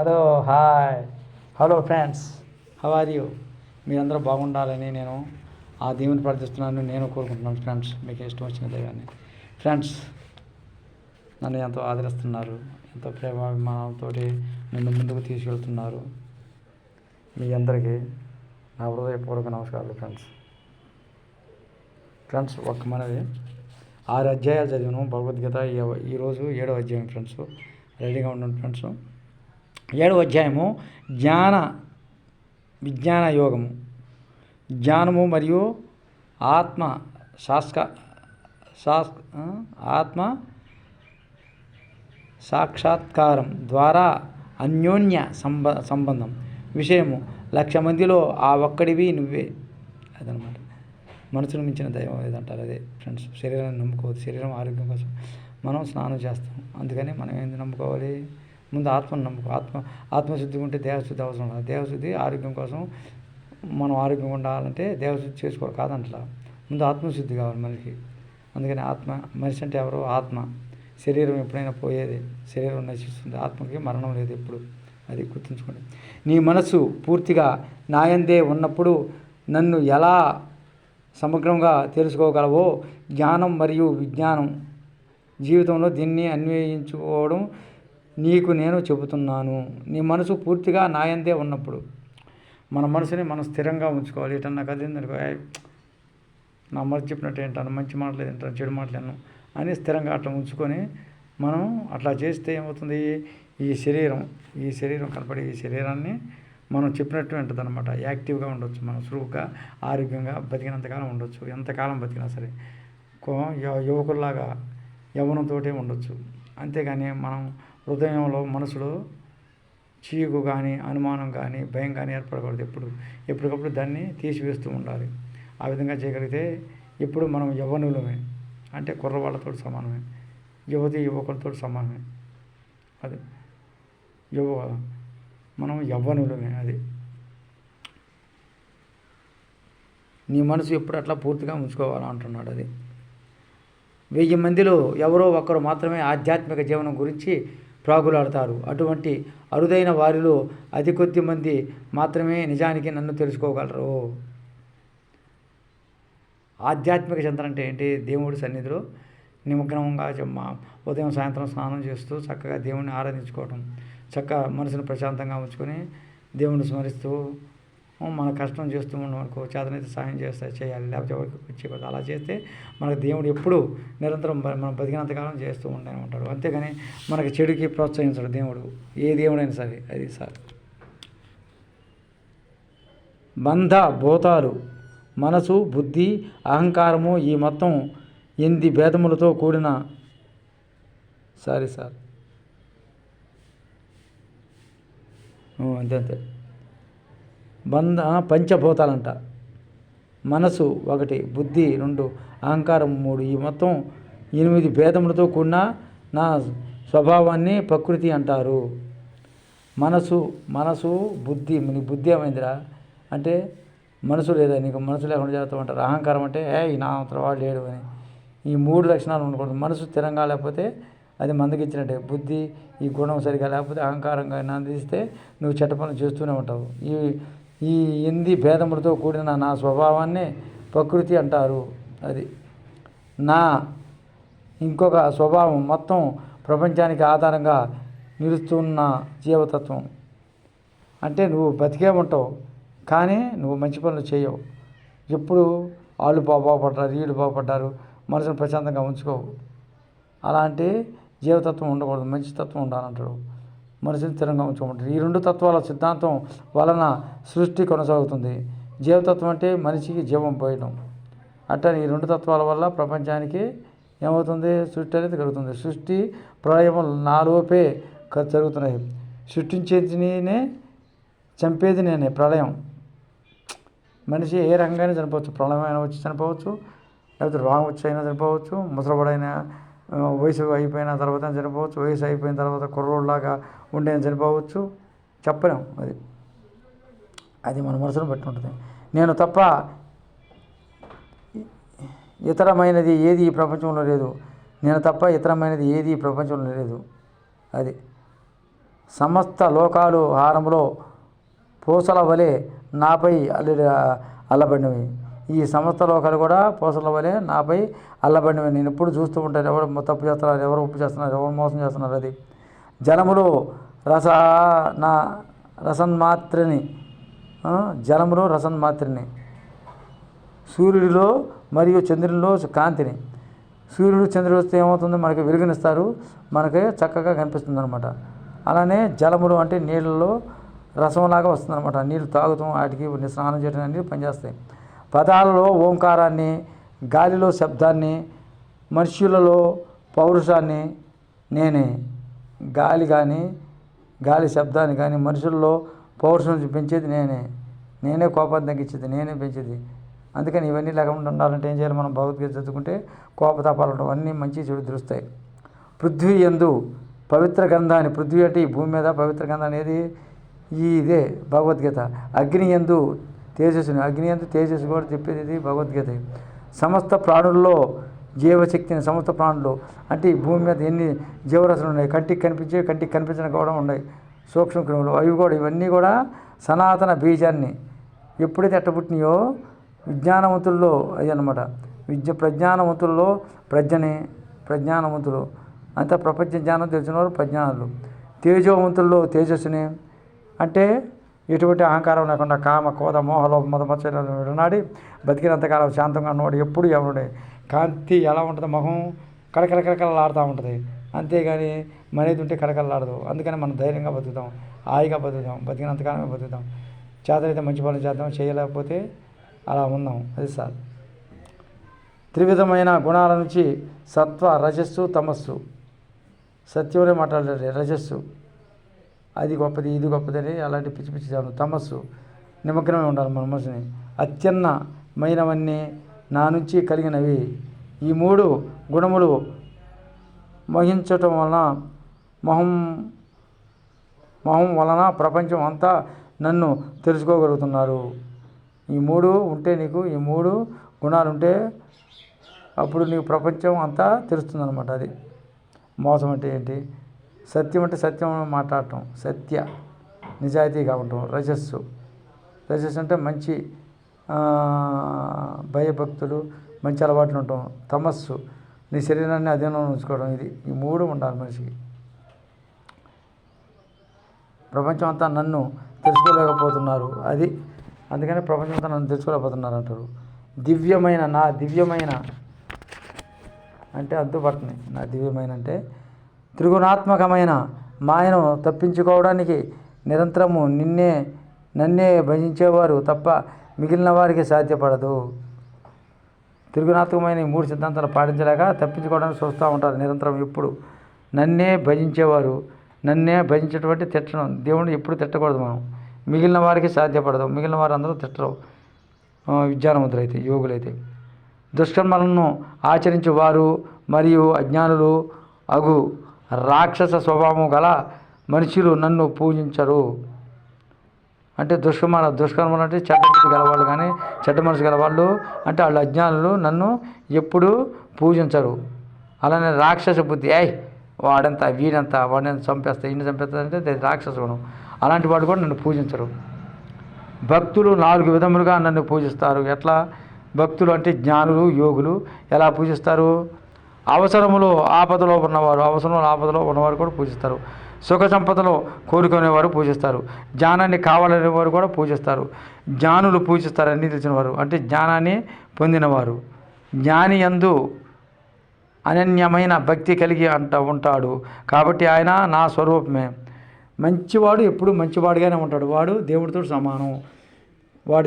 Hello hi hello friends how are you మీరందరూ బాగుండాలని నేను ఆ దేవుని ప్రార్థిస్తున్నాను నేను కోరుకుంటున్నాను ఫ్రెండ్స్ మీకు ఇష్టం వచ్చిన దైవాన్ని ఫ్రెండ్స్ నన్ను ఎంతో ఆదరిస్తున్నారు ఎంతో ప్రేమాభిమానంతో నన్ను ముందుకు తీసుకెళ్తున్నారు. మీ అందరికీ నా హృదయపూర్వక నమస్కారాలు ఫ్రెండ్స్ ఫ్రెండ్స్ ఒక్క మనది ఆరు అధ్యాయాలు చదివాను భగవద్గీత ఈ- ఈరోజు ఏడో అధ్యాయం ఫ్రెండ్స్ రెడీగా ఉండండి ఫ్రెండ్స్ ఏడవ అధ్యాయము జ్ఞాన విజ్ఞాన యోగము. జ్ఞానము మరియు ఆత్మ శాస్క శాస్ ఆత్మ సాక్షాత్కారం ద్వారా అన్యోన్య సంబ సంబంధం. విషయము లక్ష మందిలో ఆ ఒక్కడివి నువ్వే. అదనమాట. మనసును మించిన దైవం ఏదంటారు అదే ఫ్రెండ్స్. శరీరాన్ని నమ్ముకోవద్దు. శరీరం ఆరోగ్యం కోసం మనం స్నానం చేస్తాం. అందుకని మనం ఏంది నమ్ముకోవాలి? ముందు ఆత్మను నమ్ముకో ఆత్మ ఆత్మశుద్ధి ఉంటే దేహశుద్ధి అవసరం లేదు. దేహశుద్ధి ఆరోగ్యం కోసం మనం ఆరోగ్యంగా ఉండాలంటే దేహశుద్ధి చేసుకోవాలి కాదంటలా. ముందు ఆత్మశుద్ధి కావాలి మనిషికి. అందుకని ఆత్మ మనిషి అంటే ఎవరు ఆత్మ. శరీరం ఎప్పుడైనా పోయేది. శరీరం నశిస్తుంది. ఆత్మకి మరణం లేదు ఎప్పుడు. అది గుర్తుంచుకోండి. నీ మనసు పూర్తిగా నాయందే ఉన్నప్పుడు నన్ను ఎలా సమగ్రంగా తెలుసుకోగలవో జ్ఞానం మరియు విజ్ఞానం జీవితంలో దీన్ని అన్వయించుకోవడం నీకు నేను చెబుతున్నాను. నీ మనసు పూర్తిగా నాయందే ఉన్నప్పుడు మన మనసుని మనం స్థిరంగా ఉంచుకోవాలి. ఇటన్నా కదిలిందనుకో నా మనసు చెప్పినట్టు ఏంటాను మంచి మాటలు ఏంటాను చెడు మాటలు అని స్థిరంగా అట్లా ఉంచుకొని మనం అట్లా చేస్తే ఏమవుతుంది? ఈ శరీరం ఈ శరీరం కనపడే ఈ శరీరాన్ని మనం చెప్పినట్టు ఉంటుంది అనమాట యాక్టివ్గా ఉండొచ్చు మనం సులువుగా ఆరోగ్యంగా బతికినంతకాలం ఉండొచ్చు. ఎంతకాలం బతికినా సరే కో- యువకుల్లాగా యవ్వనంతో ఉండొచ్చు. అంతేగాని మనం హృదయంలో మనసులో చీకు కానీ అనుమానం కానీ భయం కానీ ఏర్పడకూడదు ఎప్పుడు. ఎప్పటికప్పుడు దాన్ని తీసివేస్తూ ఉండాలి. ఆ విధంగా చేయగలిగితే ఇప్పుడు మనం యవ్వనులమే. అంటే కుర్రవాళ్ళతో సమానమే. యువతి యువకులతో సమానమే. అది యువ మనం యవ్వనులమే అది. నీ మనసు ఎప్పుడు అట్లా పూర్తిగా ఉంచుకోవాలా అంటున్నాడు అది. వెయ్యి మందిలో ఎవరో ఒకరు మాత్రమే ఆధ్యాత్మిక జీవనం గురించి ప్రాగులాడతారు. అటువంటి అరుదైన వారిలో అతి కొద్ది మంది మాత్రమే నిజానికి నన్ను తెలుసుకోగలరు. ఆధ్యాత్మిక చింతన అంటే ఏంటి? దేవుడి సన్నిధిలో నిమగ్నంగా ఉదయం సాయంత్రం స్నానం చేస్తూ చక్కగా దేవుణ్ణి ఆరాధించుకోవటం చక్కగా మనసును ప్రశాంతంగా ఉంచుకొని దేవుణ్ణి స్మరిస్తూ మన కష్టం చేస్తూ ఉన్నాం అనుకో చేతనైతే సాయం చేస్తే చేయాలి. లేకపోతే ఎవరికి వచ్చేయకూడదు అలా చేస్తే మనకు దేవుడు ఎప్పుడు నిరంతరం మనం బతికినంతకాలం చేస్తూ ఉంటూనే ఉంటాడు. అంతేగాని మనకి చెడుకి ప్రోత్సహించడు దేవుడు. ఏ దేవుడైనా సరే అది సార్. బంధ భూతాలు మనసు బుద్ధి అహంకారము ఈ మొత్తం ఎనిమిది భేదములతో కూడిన సారీ సార్. అంతే అంతే. బంధ పంచభూతాలంట. మనసు ఒకటి బుద్ధి రెండు అహంకారం మూడు. ఈ మొత్తం ఎనిమిది భేదములతో కూడిన నా స్వభావాన్ని ప్రకృతి అంటారు. మనసు మనసు బుద్ధి నీ బుద్ధి ఏమైందిరా? అంటే మనసు లేదా నీకు మనసు లేకుండా చేస్తూ ఉంటారు. అహంకారం అంటే ఏ నా అవతల వాడు లేడు అని. ఈ మూడు లక్షణాలు ఉండకూడదు. మనసు స్థిరంగా లేకపోతే అది మందగించినట్టే. బుద్ధి ఈ గుణం సరిగా లేకపోతే అహంకారంగా నందిస్తే నువ్వు చెడ్డ పనులు చేస్తూనే ఉంటావు. ఈ ఈ ఇంది భేదములతో కూడిన నా స్వభావాన్ని ప్రకృతి అంటారు. అది నా ఇంకొక స్వభావం మొత్తం ప్రపంచానికి ఆధారంగా నిలుస్తున్న జీవతత్వం. అంటే నువ్వు బతికే ఉంటావు కానీ నువ్వు మంచి పనులు చేయవు. ఎప్పుడు వాళ్ళు బాగుపడ్డారు వీళ్ళు బాగుపడ్డారు మనసును ప్రశాంతంగా ఉంచుకోవు. అలాంటి జీవతత్వం ఉండకూడదు మంచి తత్వం ఉండాలంటాడు. మనసుని స్థిరంగా ఉంచుకుంటుంది ఈ రెండు తత్వాల సిద్ధాంతం వలన సృష్టి కొనసాగుతుంది. జీవతత్వం అంటే మనిషికి జీవం పోయడం అట్లా ఈ రెండు తత్వాల వల్ల ప్రపంచానికి ఏమవుతుంది? సృష్టి అనేది కలుగుతుంది. సృష్టి ప్రళయం నాలోపే జరుగుతున్నాయి. సృష్టించేది నేనే చంపేది నేనే ప్రళయం. మనిషి ఏ రంగానే చనిపోవచ్చు? ప్రళయం అయినా వచ్చి చనిపోవచ్చు లేకపోతే రాంగ్ వచ్చి అయినా చనిపోవచ్చు ముసలివాడైనా వయసు అయిపోయిన తర్వాత చనిపోవచ్చు వయసు అయిపోయిన తర్వాత కుర్రోళ్ళలాగా ఉండే చనిపోవచ్చు. చెప్పలేం అది. అది మన మనసును బట్టి ఉంటుంది. నేను తప్ప ఇతరమైనది ఏది ఈ ప్రపంచంలో లేదు. నేను తప్ప ఇతరమైనది ఏది ఈ ప్రపంచంలో లేదు. అది. సమస్త లోకాలు హారంలో పూసల వలె నాపై అల్లి అల్లబడినవి. ఈ సంస్థలో ఒకరు కూడా పోసల వలె నాపై అల్లబడినవి. నేను ఎప్పుడు చూస్తూ ఉంటాను. ఎవరు తప్పు చేస్తున్నారు? ఎవరు ఉప్పు చేస్తున్నారు? ఎవరు మోసం చేస్తున్నారు? అది. జలములో రస నా రసన్మాత్రిని ఆ, జలములో రసన్మాత్రిని. సూర్యుడిలో మరియు చంద్రునిలో కాంతిని. సూర్యుడు చంద్రుడు వస్తే ఏమవుతుంది? మనకి వెలుగునిస్తారు. మనకి చక్కగా కనిపిస్తుంది అనమాట అలానే జలములు అంటే నీళ్ళలో రసంలాగా వస్తుంది అనమాట నీళ్ళు తాగుతాం వాటికి స్నానం చేయడం అనేది పనిచేస్తాయి. పదాలలో ఓంకారాన్ని గాలిలో శబ్దాన్ని మనుష్యులలో పౌరుషాన్ని నేనే. గాలి కానీ గాలి శబ్దాన్ని కానీ మనుషుల్లో పౌరుషం పెంచేది నేనే. నేనే కోపాన్ని తగ్గించేది నేనే పెంచేది. అందుకని ఇవన్నీ లేకుండా ఉండాలంటే ఏం చేయాలి మనం? భగవద్గీత చదువుకుంటే కోపతాపాలు ఉండవు. అన్నీ మంచి చెడు తెలుస్తాయి. పృథ్వీ ఎందు పవిత్ర గంధాన్ని పృథ్వీ అంటే ఈ భూమి మీద పవిత్ర గంధం అనేది ఈ ఇదే భగవద్గీత. అగ్ని ఎందు తేజస్సుని అగ్ని అంత తేజస్సు కూడా చెప్పేది ఇది భగవద్గీత. సమస్త ప్రాణుల్లో జీవశక్తిని సమస్త ప్రాణులు అంటే ఈ భూమి మీద ఎన్ని జీవరాశులు ఉన్నాయి? కంటికి కనిపించే కంటికి కనిపించిన కూడా ఉన్నాయి. సూక్ష్మ క్రిములు అవి కూడా ఇవన్నీ కూడా సనాతన బీజాన్ని ఎప్పుడైతే ఎట్టబుట్టినాయో విజ్ఞానవంతుల్లో అవి అనమాట విద్య ప్రజ్ఞానవంతుల్లో ప్రజ్ఞని ప్రజ్ఞానవంతులు. అంతా ప్రపంచ జ్ఞానం తెలిసిన వారు ప్రజ్ఞానులు. తేజోవంతుల్లో తేజస్సుని. అంటే ఎటువంటి అహంకారం లేకుండా కామ కోద మోహలో మదమచ్చలు విడనాడి బతికినంతకాలం శాంతంగా ఉన్నవాడు ఎప్పుడు ఎవడే కాంతి ఎలా ఉంటుంది? మొహం కడకలకలకలలాడుతూ ఉంటుంది. అంతేగాని మనేది ఉంటే కడకలలాడదు అందుకని మనం ధైర్యంగా బతుకుతాం హాయిగా బతుకుతాం బతికినంతకాలమే బతుకుతాం. చేతనైతే మంచి పనులు చేద్దాం చేయలేకపోతే అలా ఉందాం అది సార్. త్రివిధమైన గుణాల నుంచి సత్వ రజస్సు తమస్సు. సత్యమనే మాట్లాడారు రజస్సు. అది గొప్పది ఇది గొప్పదని అలాంటి పిచ్చి పిచ్చి చాలు తమస్సు నిమగ్నమై ఉండాలి మన మనసుని. అత్యన్నమైనవన్నీ నా నుంచి కలిగినవి. ఈ మూడు గుణములు మోహించటం వలన మొహం మొహం వలన ప్రపంచం అంతా నన్ను తెలుసుకోగలుగుతున్నారు. ఈ మూడు ఉంటే నీకు ఈ మూడు గుణాలు ఉంటే అప్పుడు నీకు ప్రపంచం అంతా తెలుస్తుందన్నమాట అది. మోసం అంటే ఏంటి? సత్యం అంటే సత్యం మాట్లాడటం సత్య నిజాయితీగా ఉండటం రజస్సు. రజస్సు అంటే మంచి భయభక్తులు మంచి అలవాట్లు ఉండటం తమస్సు. నీ శరీరాన్ని అధీనంలో ఉంచుకోవడం ఇది ఈ మూడు ఉండాలి మనిషికి. ప్రపంచం అంతా నన్ను తెలుసుకోలేకపోతున్నారు. అది అందుకని ప్రపంచం అంతా నన్ను తెలుసుకోలేకపోతున్నారు అంటారు. దివ్యమైన నా దివ్యమైన అంటే అంతుపడుతుంది నా దివ్యమైన అంటే త్రిగుణాత్మకమైన మాయను తప్పించుకోవడానికి నిరంతరము నిన్నే నన్నే భజించేవారు తప్ప మిగిలిన వారికి సాధ్యపడదు. త్రిగుణాత్మకమైన మూడు సిద్ధాంతాలు పాటించలేక తప్పించుకోవడానికి చూస్తూ ఉంటారు నిరంతరం ఎప్పుడు. నన్నే భజించేవారు నన్నే భజించేటువంటి తిట్టడం దేవుడిని ఎప్పుడు తిట్టకూడదు మనం. మిగిలిన వారికి సాధ్యపడదు మిగిలిన వారు అందరూ తిట్టరు. విద్యానముద్ర అయితే యోగులైతే. దుష్కర్మలను ఆచరించు వారు మరియు అజ్ఞానులు అగు. రాక్షస స్వభావం గల మనుషులు నన్ను పూజించరు. అంటే దుష్కర్మ దుష్కర్మలు అంటే చెడ్డ గలవాళ్ళు కానీ చెడ్డ మనసు గలవాళ్ళు అంటే వాళ్ళు అజ్ఞానులు నన్ను ఎప్పుడు పూజించరు. అలానే రాక్షస బుద్ధి ఏయ్ వాడంత వీడంత వాడిని చంపేస్తా ఈయన చంపేస్తా అంటే అది రాక్షస గుణం అలాంటి వాడు కూడా నన్ను పూజించరు. భక్తులు నాలుగు విధములుగా నన్ను పూజిస్తారు. ఎట్లా? భక్తులు అంటే జ్ఞానులు యోగులు ఎలా పూజిస్తారు? అవసరములో ఆపదలో ఉన్నవారు అవసరంలో ఆపదలో ఉన్నవారు కూడా పూజిస్తారు. సుఖ సంపదలో కోరుకునేవారు పూజిస్తారు. జ్ఞానాన్ని కావాలనే వారు కూడా పూజిస్తారు. జ్ఞానులు పూజిస్తారు అన్నీ తెలిసిన వారు అంటే జ్ఞానాన్ని పొందినవారు. జ్ఞాని యందు అనన్యమైన భక్తి కలిగి అంట ఉంటాడు. కాబట్టి ఆయన నా స్వరూపమే. మంచివాడు ఎప్పుడు మంచివాడుగానే ఉంటాడు. వాడు దేవుడితో సమానం. వాడి